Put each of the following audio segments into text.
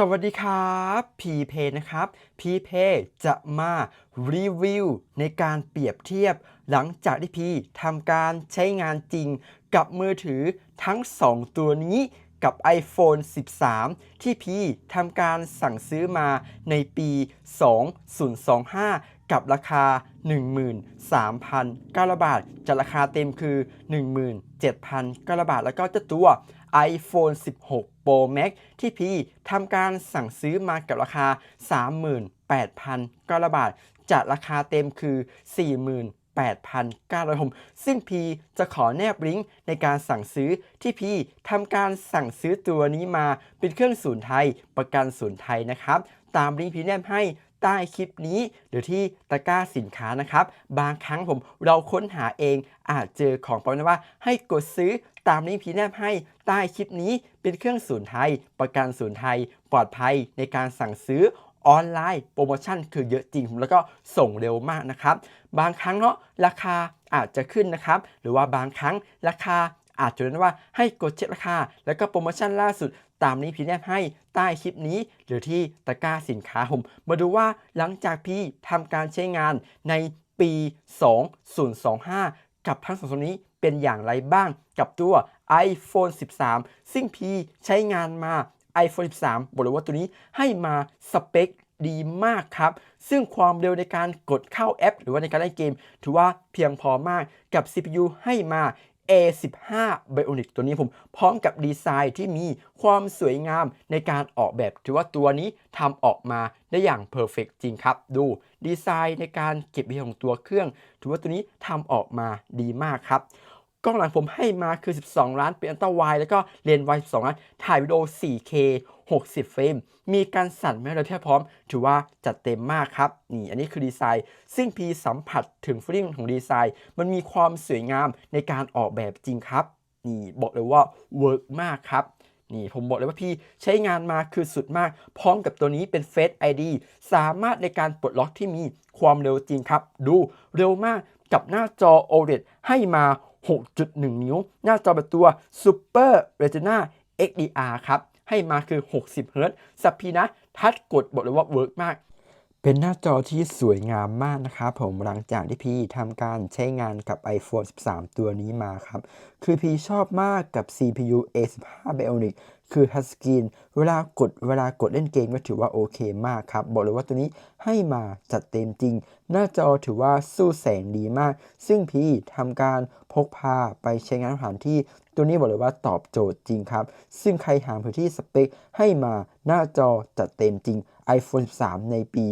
สวัสดีครับพีเพนะครับพีเพจะมารีวิวในการเปรียบเทียบ หลังจากที่พีทำการใช้งานจริงกับมือถือทั้ง 2 ตัวนี้กับ iPhone 13 ที่พีทำการสั่งซื้อมาในปี 2025 กับราคา 13,900บาทจากราคาเต็มคือ 17,900บาทแล้วก็เจ้าตัว iPhone 16 Pro Max ที่พีทำการสั่งซื้อมากับราคา 38,900บาท จากราคาเต็มคือ48,900ผมซึ่งพีจะขอแนบลิงก์ในการสั่งซื้อที่พีทำการสั่งซื้อตัวนี้มาเป็นเครื่องศูนย์ไทย ประกันศูนย์ไทยนะครับ ตามลิงก์พีแนบให้ใต้คลิปนี้หรือที่ตะกร้าสินค้านะครับ บางครั้งผมเราค้นหาเองอาจเจอของปลอมนะว่าให้กดซื้อ ตามลิงก์พีแนบให้ใต้คลิปนี้เป็นเครื่องศูนย์ไทย ประกันศูนย์ไทย ปลอดภัยในการสั่งซื้อออนไลน์โปรโมชั่นคือเยอะจริง แล้วก็ส่งเร็วมากนะครับ บางครั้งเนาะราคาอาจจะขึ้นนะครับ หรือว่าบางครั้งราคาอาจจะนั้นว่าให้กดเช็คราคา แล้วก็โปรโมชั่นล่าสุดตามนี้พี่แนบให้ใต้คลิปนี้ หรือที่ตะกร้าสินค้าผม มาดูว่าหลังจากพี่ทำการใช้งานในปี 2025 กับทั้งสองตัวนี้ เป็นอย่างไรบ้างกับตัว iPhone 13 ซึ่งพีใช้งานมา iPhone 13 บอกเลยว่าตัวนี้ให้มาสเปคดีมากครับ ซึ่งความเร็วในการกดเข้าแอป หรือว่าในการเล่นเกม ถือว่าเพียงพอมากกับ CPU ให้มา A15 Bionic ตัวนี้ผมพร้อมกับดีไซน์ที่มีความสวยงามในการออกแบบถือว่าตัวนี้ทำออกมาได้อย่างเพอร์เฟกจริงครับ ดูดีไซน์ในการเก็บเรียของตัวเครื่อง ถือว่าตัวนี้ทำออกมาดีมากครับ กล้องหลังผมให้มาคือ 12 ล้านเป็นอัลตร้าไวด์แล้วก็เลนส์ไวด์12 ล้าน ถ่ายวิดีโอ 4K 60 เฟรม มีการสั่นไม่เราเทียบพร้อม ถือว่าจัดเต็มมากครับ นี่ อันนี้คือดีไซน์ ซึ่งพีสัมผัสถึงฟีลลิ่งของดีไซน์ มันมีความสวยงามในการออกแบบจริงครับ นี่บอกเลยว่าเวิร์กมากครับนี่ผมบอกเลยว่าพี่ใช้งานมาคือสุดมาก พร้อมกับตัวนี้เป็น Face ID สามารถในการปลดล็อกที่มีความเร็วจริงครับ ดูเร็วมากกับหน้าจอ OLED ให้มา 6.1 นิ้ว หน้าจอแบบตัว Super Retina XDR ครับ ให้มาคือ 60เฮิรตซ์สับพีนะ ทัดกดบอกเลยว่าเวิร์กมาก เป็นหน้าจอที่สวยงามมากนะครับผมหลังจากที่พี่ทำการใช้งานกับ iPhone 13 ตัวนี้มาครับ คือพี่ชอบมากกับ CPU A15 Bionic คือ Touchscreen เวลากดเวลากดเล่นเกมก็ถือว่าโอเคมากครับ บอกเลยว่าตัวนี้ให้มาจัดเต็มจริง หน้าจอถือว่าสู้แสงดีมาก ซึ่งพี่ทำการพกพาไปใช้งานสถานที่ตัวนี้บอกเลยว่าตอบโจทย์จริงครับ ซึ่งใครหาพื้นที่สเปคให้มาหน้าจอจัดเต็มจริง iPhone 13 ในปี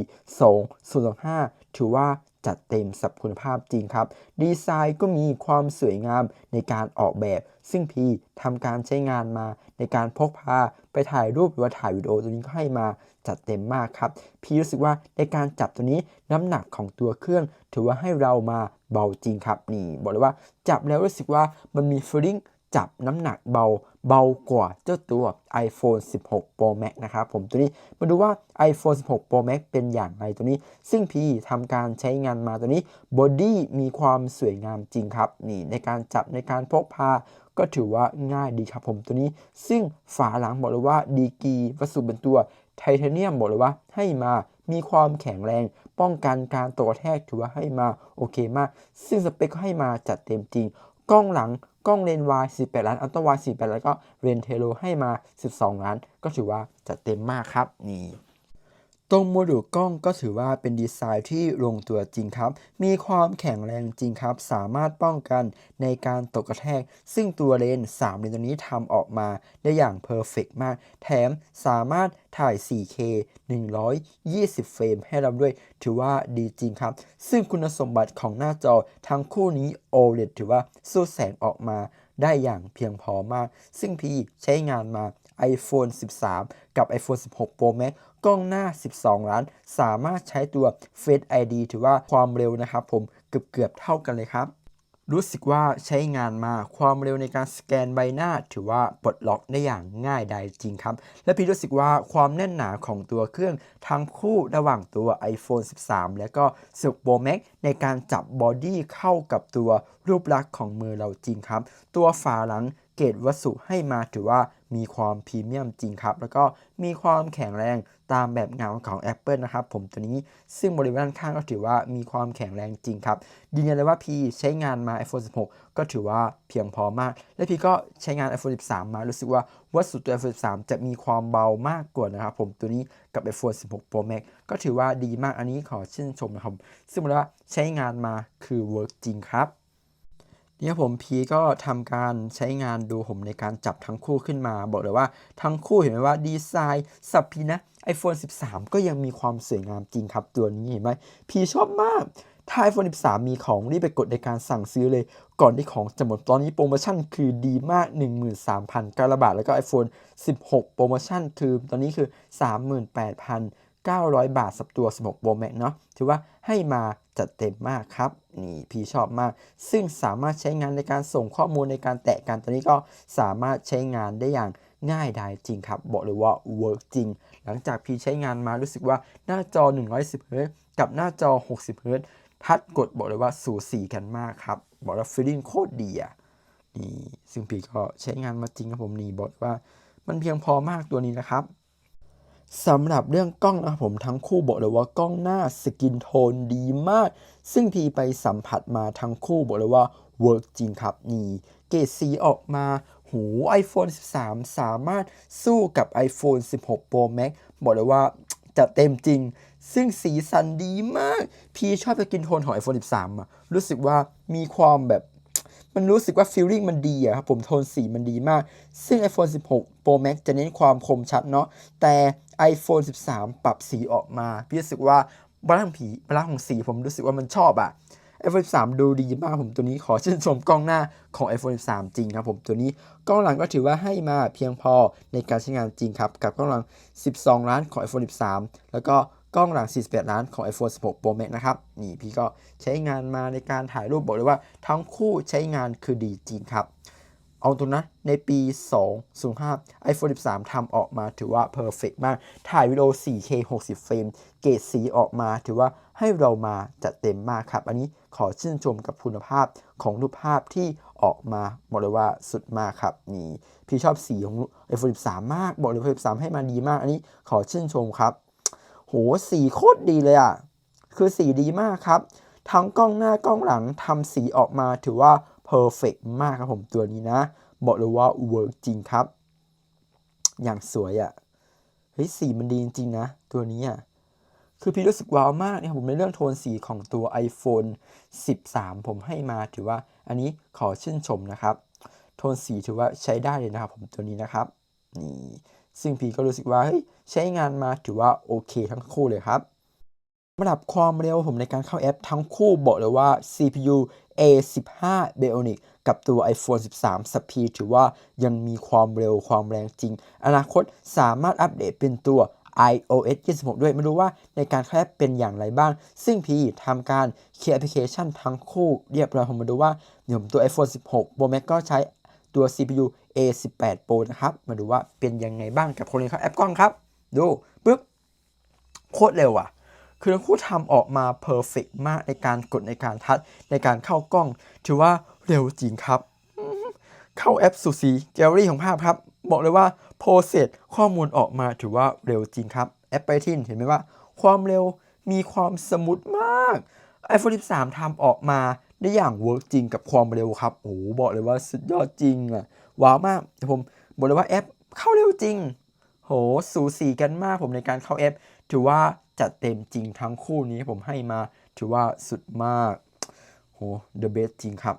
2025 ถือว่า จัดเต็มสับคุณภาพจริงครับ ดีไซน์ก็มีความสวยงามในการออกแบบ ซึ่งพี่ทำการใช้งานมาในการพกพาไปถ่ายรูปหรือว่าถ่ายวิดีโอตัวนี้ก็ให้มาจัดเต็มมากครับ พี่รู้สึกว่าในการจับตัวนี้น้ำหนักของตัวเครื่อง ถือว่าให้เรามาเบาจริงครับนี่บอกเลยว่าจับแล้วรู้สึกว่ามันมีฟีลลิ่งจับน้ำหนักเบา เบากว่าเจ้าตัว iPhone 16 Pro Max นะครับผมตัวนี้มาดูว่า iPhone 16 Pro Max เป็นอย่างไรตัวนี้ ซึ่งพี่ทำการใช้งานมาตัวนี้บอดี้มีความสวยงามจริงครับ นี่ในการจับในการพกพาก็ถือว่าง่ายดีครับผมตัวนี้ ซึ่งฝาหลังบอกเลยว่าดีกีวัสดุเป็นตัวไทเทเนียมบอกเลยว่าให้มามีความแข็งแรง ป้องกันการตกแทกถือว่าให้มาโอเคมาก ซึ่งสเปคก็ให้มาจัดเต็มจริง กล้องหลัง กล้องเลนส์วาย18 ล้านอัลตร้าวาย18 แล้วก็เรนเทโลให้มา 12 ล้าน ก็ถือว่าจัดเต็มมากครับนี่ ตรงโมดูลกล้องก็ถือว่าเป็นดีไซน์ที่ลงตัวจริงครับ มีความแข็งแรงจริงครับ สามารถป้องกันในการตกกระแทก ซึ่งตัวเลนส์3เลนส์ตัวนี้ทำออกมาได้อย่างเพอร์เฟกมาก แถมสามารถถ่าย 4K 120 เฟรมให้เราด้วย ถือว่าดีจริงครับ ซึ่งคุณสมบัติของหน้าจอทั้งคู่นี้ OLED ถือว่าสู้แสงออกมาได้อย่างเพียงพอมาก ซึ่งพี่ใช้งานมา iPhone 13 กับ iPhone 16 Pro Max กล้องหน้า 12 ล้าน สามารถใช้ตัว Face ID ถือว่าความเร็วนะครับผมเกือบเกือบเท่ากันเลยครับ รู้สึกว่าใช้งานมาความเร็วในการสแกนใบหน้า ถือว่าปลดล็อกได้อย่างง่ายดายจริงครับ และพี่รู้สึกว่าความแน่นหนาของตัวเครื่องทั้งคู่ระหว่างตัว iPhone 13 และก็16 Pro Max ในการจับบอดี้เข้ากับตัวรูปลักษณ์ของมือเราจริงครับ ตัวฝาหลัง เกรดวัสดุให้มาถือว่ามีความพรีเมียมจริงครับ แล้วก็มีความแข็งแรงตามแบบเงาของ Apple นะครับ ผมตัวนี้ซึ่งบริเวณด้านข้างก็ถือว่ามีความแข็งแรงจริงครับยืนยันเลยว่าพี่ใช้งานมา iPhone 16 ก็ถือว่าเพียงพอมาก และพี่ก็ใช้งาน iPhone 13 มารู้สึกว่าวัสดุตัว iPhone 13 จะมีความเบามากกว่านะครับ ผมตัวนี้กับ iPhone 16 Pro Max ก็ถือว่าดีมากอันนี้ขอชื่นชมนะครับซึ่งบอกเลยว่าใช้งานมาคือเวิร์กจริงครับ นี่ยผมพีก็ทำการใช้งานดูผมในการจับทั้งคู่ขึ้นมา บอกเลยว่าทั้งคู่เห็นไหมว่าดีไซน์สับพีนะ iPhone 13 ก็ยังมีความสวยงามจริงครับตัวนี้เห็นไหมพีชอบมากถ้า iPhone 13 มีของรีบไปกดในการสั่งซื้อเลย ก่อนที่ของจะหมดตอนนี้โปรโมชั่นคือดีมาก 13,900บาท แล้วก็ iPhone 16 โปรโมชั่นคือตอนนี้คือ 900 บาทสับตัว 16 Pro Max เนาะถือว่าให้มาจัดเต็มมากครับ นี่พี่ชอบมาก ซึ่งสามารถใช้งานในการส่งข้อมูลในการแตะกันตัวนี้ก็สามารถใช้งานได้อย่างง่ายดายจริงครับ บอกเลยว่าเวิร์กจริง หลังจากพี่ใช้งานมารู้สึกว่าหน้าจอ 110 Hz กับหน้าจอ 60 Hz ทัดกดบอกเลยว่าสูสีกันมากครับ บอกว่าฟีลลิ่งโคตรดีอะนี่ซึ่งพี่ก็ใช้งานมาจริงครับผมนี่บอกว่ามันเพียงพอมากตัวนี้นะครับ สำหรับเรื่องกล้องนะครับผมทั้งคู่บอกเลยว่ากล้องหน้าสกินโทนดีมาก ซึ่งพีไปสัมผัสมาทั้งคู่บอกเลยว่าเวิร์กจริงครับนี่เกรดสีออกมาหู iPhone 13 สามารถสู้กับ iPhone 16 Pro Max บอกเลยว่าจะเต็มจริง ซึ่งสีสันดีมาก พี่ชอบสกินโทนของ iPhone 13อะรู้สึกว่ามีความแบบ มันรู้สึกว่าฟีลลิ่งมันดีอะครับผมโทนสีมันดีมาก ซึ่ง iPhone 16 Pro Max จะเน้นความคมชัดเนาะแต่ iPhone 13 ปรับสีออกมาพี่รู้สึกว่าบลานซ์ผีบลานซ์ของสีผมรู้สึกว่ามันชอบอะ iPhone 13 ดูดีมากผมตัวนี้ขอชื่นชมกล้องหน้าของ iPhone 13 จริงครับผมตัวนี้กล้องหลังก็ถือว่าให้มาเพียงพอในการใช้งานจริงครับ กับกล้องหลัง 12 ล้านของ iPhone 13 แล้วก็กล้องหลัง 48 ล้านของ iPhone 16 Pro Max นะครับ นี่พี่ก็ใช้งานมาในการถ่ายรูปบอกเลยว่า ทั้งคู่ใช้งานคือดีจริงครับ เอาตรงนะในปี 2005 iPhone 13 ทำออกมาถือว่าเพอร์เฟกมาก ถ่ายวิดีโอ 4K 60 เฟรม เกรดสีออกมาถือว่าให้เรามาจัดเต็มมากครับ อันนี้ขอชื่นชมกับคุณภาพของรูปภาพที่ออกมาบอกเลยว่าสุดมากครับนี่พี่ชอบสีของ iPhone 13 มาก บอกเลย iPhone 13 ให้มาดีมาก อันนี้ขอชื่นชมครับ โหสีโคตรดีเลยอะคือสีดีมากครับ ทั้งกล้องหน้ากล้องหลังทำสีออกมาถือว่า เพอร์เฟกมากครับผมตัวนี้นะ บอกเลยว่าเวิร์กจริงครับ อย่างสวยอะ่ะเฮ้ยสีมันดีจริงๆนะ ตัวนี้อะคือพี่รู้สึกว้าวมากเนี่ยผมในเรื่องโทนสีของตัว iPhone 13 ผมให้มาถือว่าอันนี้ขอชื่นชมนะครับ โทนสีถือว่าใช้ได้เลยนะครับผมตัวนี้นะครับนี่ซึ่งพี่ก็รู้สึกว่าเฮ้ยใช้งานมาถือว่าโอเคทั้งคู่เลยครับระดับความเร็วผมในการเข้าแอปทั้งคู่บอกเลยว่า CPU A15 Bionic กับตัว iPhone 13 Speed ถือว่ายังมีความเร็วความแรงจริง อนาคตสามารถอัปเดตเป็นตัว iOS 26 ด้วย ไม่รู้ว่าในการแอปเป็นอย่างไรบ้าง ซึ่งพี่ทำการเคลียร์แอปพลิเคชันทั้งคู่เรียบร้อยผมมาดูว่าเดี๋ยวผมตัว iPhone 16 Pro Max ก็ใช้ตัว CPU A18 Pro นะครับ มาดูว่าเป็นยังไงบ้างกับคนนี้ครับ แอปกล้องครับ ดู ปึ๊บ โคตรเร็วอะ คือทั้งคู่ทำออกมาเพอร์เฟกมากในการกดในการทัชในการเข้ากล้อง ถือว่าเร็วจริงครับ เข้าแอปสุสีแกลเลอรี่ของภาพครับ บอกเลยว่าโปรเซสข้อมูลออกมาถือว่าเร็วจริงครับแอปไปทินเห็นไหมว่า ความเร็วมีความสมูทมาก iPhone 13ทำออกมาได้อย่างเวิร์กจริงกับความเร็วครับโอ้บอกเลยว่าสุดยอดจริงอะว้าวมากแต่ผมบอกเลยว่าแอปเข้าเร็วจริง โหสูสีกันมากผมในการเข้าแอป ถือว่า จัดเต็มจริงทั้งคู่นี้ผมให้มาถือว่าสุดมากโห the best จริงครับ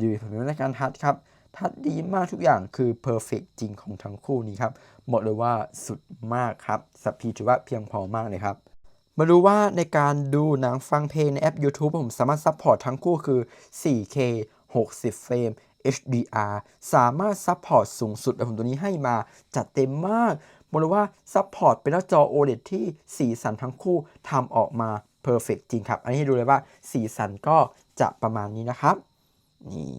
ดีผมในการทัดครับ ทัดดีมากทุกอย่างคือ perfect จริงของทั้งคู่นี้ครับบอกเลยว่าสุดมากครับสัพพีถือว่าเพียงพอมากเลยครับมาดูว่าในการดูหนังฟังเพลงในแอป YouTube ผมสามารถซัพพอร์ตทั้งคู่คือ 4K 60 เฟรม HDR สามารถซัพพอร์ตสูงสุดแบบผมตัวนี้ให้มาจัดเต็มมาก บอกเลยว่าซัพพอร์ตเป็นหน้าจอ OLED ที่สีสันทั้งคู่ทำออกมาเพอร์เฟกจริงครับ อันนี้ให้ดูเลยว่าสีสันก็จะประมาณนี้นะครับ นี่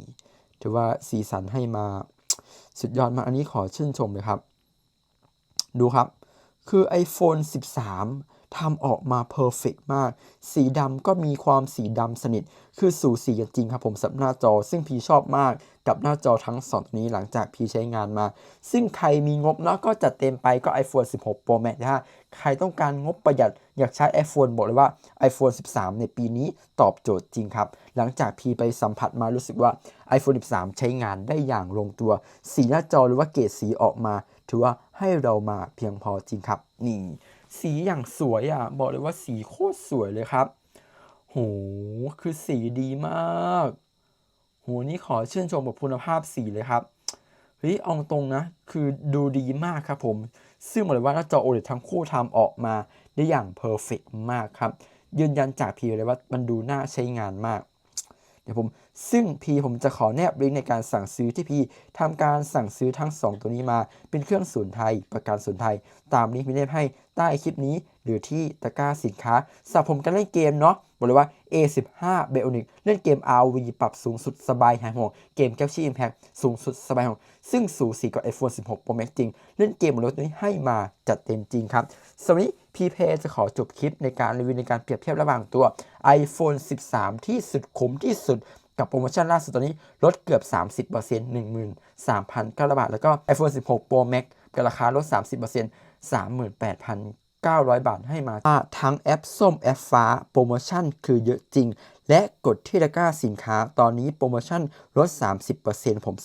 ถือว่าสีสันให้มาสุดยอดมาก อันนี้ขอชื่นชมเลยครับ ดูครับ คือ iPhone 13 ทำออกมาเพอร์เฟกมาก สีดำก็มีความสีดำสนิท คือสูสีจริงครับผมสำหรับหน้าจอ ซึ่งพีชอบมากกับหน้าจอทั้งสองตัวนี้หลังจากพีใช้งานมา ซึ่งใครมีงบเนาะก็จัดเต็มไปก็ iPhone 16 Pro Max นะฮะ ใครต้องการงบประหยัดอยากใช้ iPhone บอกเลยว่า iPhone 13 ในปีนี้ตอบโจทย์จริงครับ หลังจากพีไปสัมผัสมารู้สึกว่า iPhone 13 ใช้งานได้อย่างลงตัว สีหน้าจอหรือว่าเกรดสีออกมา ถือว่าให้เรามาเพียงพอจริงครับ นี่ สีอย่างสวยอะ บอกเลยว่าสีโคตรสวยเลยครับ โห คือสีดีมาก โห นี่ขอชื่นชมกับคุณภาพสีเลยครับ เฮ้ย เอาตรงนะ คือดูดีมากครับผม ซึ่งบอกเลยว่าหน้าจอ OLED ทั้งคู่ทำออกมาได้อย่างเพอร์เฟกมากครับ ยืนยันจากพีเลยว่ามันดูน่าใช้งานมาก เดี๋ยวผมซึ่งพีผมจะขอแนบลิงก์ในการสั่งซื้อที่พีทำการสั่งซื้อทั้ง 2 ตัวนี้มา เป็นเครื่องศูนย์ไทย ประกันศูนย์ไทย ตามลิงก์ที่ได้ให้ใต้คลิปนี้ หรือที่ตะกร้าสินค้าสำหรับผมการเล่นเกมเนาะบอกเลยว่า A15 Bionic เล่นเกม RV ปรับสูงสุดสบายหายห่วงเกม Galaxy Impact สูงสุดสบายห่วงซึ่งสูสีกับ iPhone 16 Pro Max จริง เล่นเกมบนรถนี้ให้มาจัดเต็มจริงครับสำหรับวันนี้ พี่เพจะขอจบคลิปในการรีวิวในการเปรียบเทียบระหว่างตัว iPhone 13 ที่สุดคุ้มที่สุดกับโปรโมชั่นล่าสุดตอนนี้ลดเกือบ 30% 13,900 บาท แล้วก็ iPhone 16 Pro Max กับราคาลด 30% 38,900 บาทให้มาทั้งแอปส้มแอปฟ้าโปรโมชั่นคือเยอะจริง และกดที่ตะกร้าสินค้าตอนนี้โปรโมชั่นลด 30%ผม